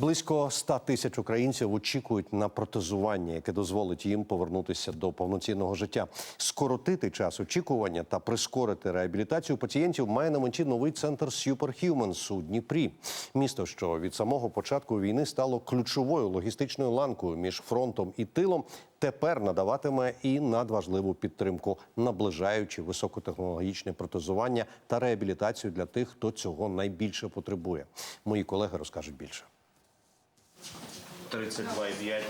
Близько 100 тисяч українців очікують на протезування, яке дозволить їм повернутися до повноцінного життя. Скоротити час очікування та прискорити реабілітацію пацієнтів має на меті новий центр Superhumans у Дніпрі. Місто, що від самого початку війни стало ключовою логістичною ланкою між фронтом і тилом, тепер надаватиме і надважливу підтримку, наближаючи високотехнологічне протезування та реабілітацію для тих, хто цього найбільше потребує. Мої колеги розкажуть більше. 32,5.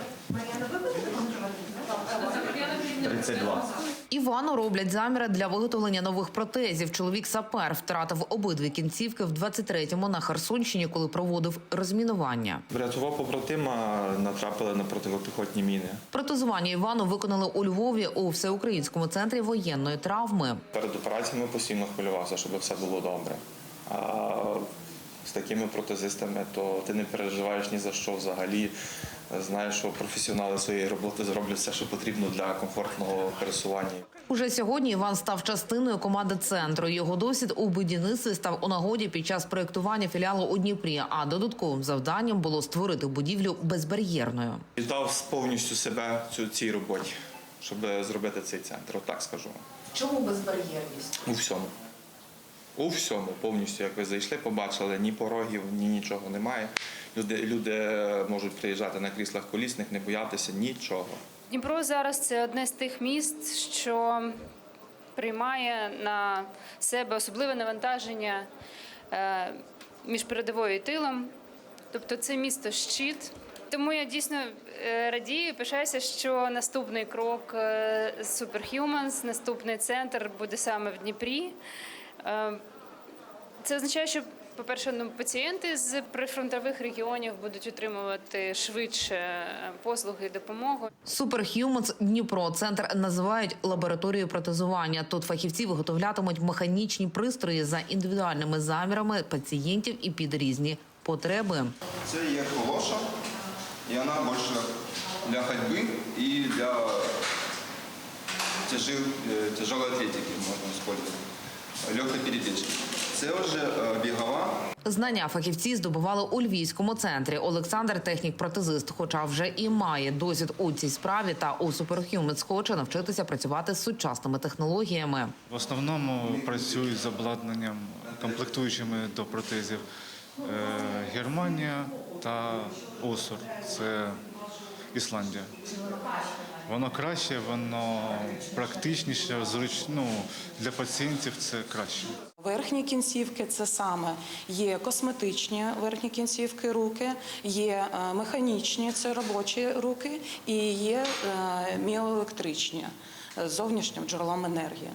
32. Івану роблять заміри для виготовлення нових протезів. Чоловік сапер втратив обидві кінцівки в 23-му на Херсонщині, коли проводив розмінування. Врятував побратима, натрапили на протипіхотні міни. Протезування Івану виконали у Львові у всеукраїнському центрі воєнної травми. Перед операціями постійно хвилювався, щоб все було добре. З такими протезистами, то ти не переживаєш ні за що взагалі. Знаєш, що професіонали своєї роботи зроблять все, що потрібно для комфортного пересування. Уже сьогодні Іван став частиною команди центру. Його досвід у будівництві став у нагоді під час проєктування філіалу у Дніпрі. А додатковим завданням було створити будівлю безбар'єрною. Віддав повністю себе цю цій роботі, щоб зробити цей центр. Отак скажу. Чому безбар'єрність? У всьому. У всьому повністю, як ви зайшли, побачили, ні порогів, ні нічого немає. Люди, люди можуть приїжджати на кріслах колісних, не боятися нічого. Дніпро зараз це одне з тих міст, що приймає на себе особливе навантаження е, між передовою і тилом. Тобто це місто щит. Тому я дійсно е, радію, пишаюся, що наступний крок е, Superhumans, наступний центр буде саме в Дніпрі. Е, Це означає, що, по-перше, ну, пацієнти з прифронтових регіонів будуть отримувати швидше е, послуги і допомогу. Superhumans Дніпро центр називають лабораторією протезування. Тут фахівці виготовлятимуть механічні пристрої за індивідуальними замірами пацієнтів і під різні потреби. Це є колоша, і вона більше для ходьби і для е, тяжелої атлетики можна використовувати. Легкої передачки. Це вже е, бігова. Знання фахівці здобували у львівському центрі. Олександр технік протезист, хоча вже і має досвід у цій справі, та у Superhumans хоче навчитися працювати з сучасними технологіями. В основному працюють з обладнанням, комплектуючими до протезів е, Германія та Осур, це Ісландія. Воно краще, воно практичніше, зручно для пацієнтів це краще. Верхні кінцівки це саме є косметичні верхні кінцівки руки, є е, механічні це робочі руки, і є е, міоелектричні е, зовнішнім джерелом енергії.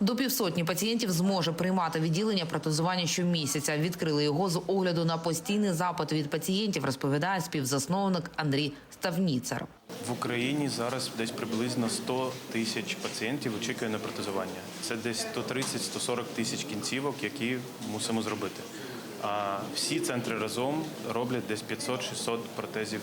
До півсотні пацієнтів зможе приймати відділення протезування щомісяця. Відкрили його з огляду на постійний запит від пацієнтів, розповідає співзасновник Андрій Ставніцер. В Україні зараз десь приблизно 100 тисяч пацієнтів очікує на протезування. Це десь 130-140 тисяч кінцівок, які мусимо зробити. А всі центри разом роблять десь 500-600 протезів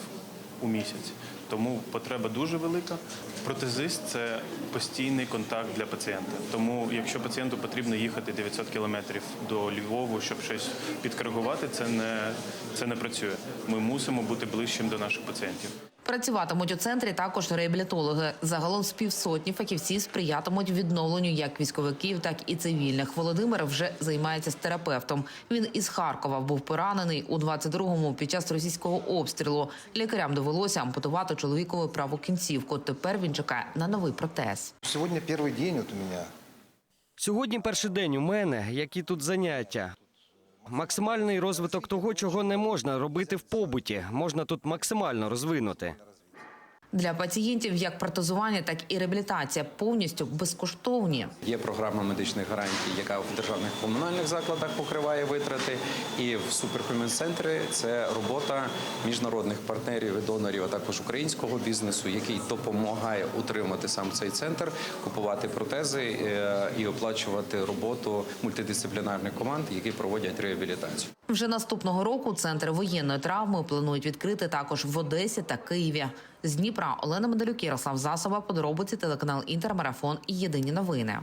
у місяць. Тому потреба дуже велика. Протезист це постійний контакт для пацієнта. Тому, якщо пацієнту потрібно їхати 900 кілометрів до Львову, щоб щось підкоригувати, це не, це не працює. Ми мусимо бути ближчим до наших пацієнтів. Працюватимуть у центрі також реабілітологи. Загалом з півсотні фахівці сприятимуть відновленню як військовиків, так і цивільних. Володимир вже займається з терапевтом. Він із Харкова був поранений у 22-му під час російського обстрілу. Лікарям довелося ампутувати чоловікову праву кінцівку. Тепер він чекає на новий протез. Сегодня первый день вот у меня. Сьогодні перший день у мене, які тут заняття. Максимальний розвиток того, чого не можна робити в побуті, можна тут максимально розвинути. Для пацієнтів як протезування, так і реабілітація повністю безкоштовні. Є програма медичних гарантій, яка в державних комунальних закладах покриває витрати. І в суперхумін-центрі це робота міжнародних партнерів і донорів, а також українського бізнесу, який допомагає утримати сам цей центр, купувати протези е, і оплачувати роботу мультидисциплінарних команд, які проводять реабілітацію. Вже наступного року центр воєнної травми планують відкрити також в Одесі та Києві. З Дніпра. Олена Медалюк, Ярослав Засоба, подробиці телеканал Інтермарафон. І Єдині новини.